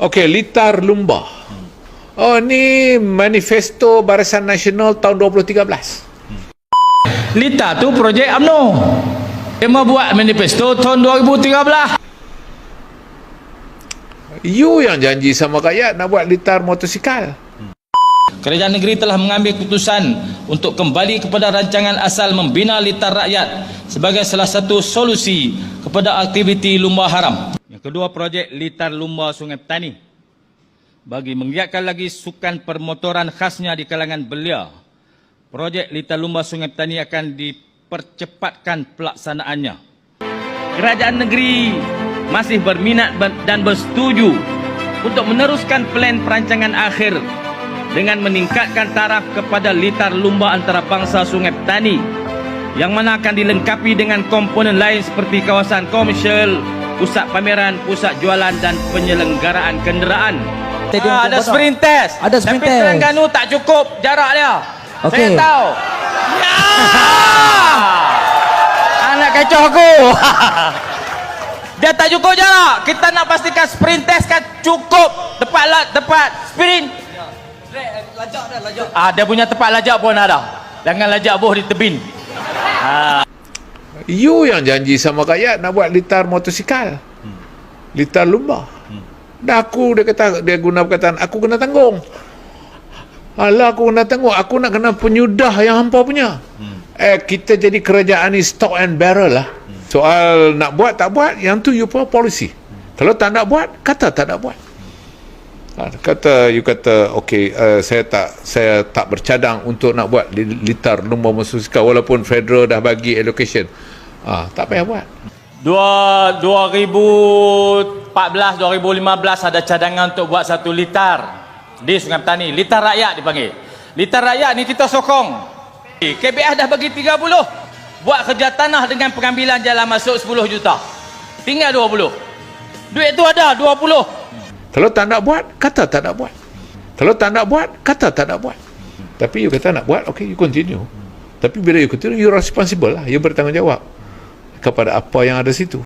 Okey, Litar Lumba. Oh, ni manifesto Barisan Nasional tahun 2013. Lita tu projek UMNO. Dia mau buat manifesto tahun 2013. You yang janji sama rakyat nak buat litar motosikal. Kerajaan negeri telah mengambil keputusan untuk kembali kepada rancangan asal membina litar rakyat sebagai salah satu solusi kepada aktiviti lumba haram. Kedua projek litar lumba Sungai Petani bagi menggiatkan lagi sukan permotoran khasnya di kalangan belia. Projek litar lumba Sungai Petani akan dipercepatkan pelaksanaannya. Kerajaan negeri masih berminat ber- dan bersetuju untuk meneruskan plan perancangan akhir dengan meningkatkan taraf kepada litar lumba antarabangsa Sungai Petani yang mana akan dilengkapi dengan komponen lain seperti kawasan komersial, pusat pameran, pusat jualan dan penyelenggaraan kenderaan. Ah, ada sprint test. Ada sprint Tapi test. Terengganu tak cukup jarak dia. Okey. Saya tahu. Ya! Anak kecoh aku. Dia tak cukup jarak. Kita nak pastikan sprint test kan cukup. Tepat lah, tepat. Sprint. Lajak dah, lajak. Ah, dia punya tempat lajak pun ada. Jangan lajak boh di tebing. You yang janji sama rakyat nak buat litar motosikal. Litar lumba. Dah aku dia kata dia guna perkataan aku kena tanggung. Alah aku kena tanggung. Aku nak kena penyudah yang hampa punya. Eh kita jadi kerajaan ni stock and barrel lah. Soal nak buat tak buat yang tu you punya policy. Kalau tak nak buat kata tak nak buat. Ha, kata you kata okey uh, saya tak saya tak bercadang untuk nak buat li- litar lumba motosikal walaupun federal dah bagi allocation. Ah, tak payah buat. Dua, 2014 2015 ada cadangan untuk buat satu litar di Sungai Petani. Litar rakyat dipanggil. Litar rakyat ni kita sokong. KBS dah bagi 30. Buat kerja tanah dengan pengambilan jalan masuk 10 juta. Tinggal 20. Duit tu ada 20. Kalau tak nak buat, kata tak nak buat. Kalau tak nak buat, kata tak nak buat. Tapi you kata nak buat, okay, you continue. Tapi bila you continue, you responsible lah. You bertanggungjawab kepada apa yang ada situ.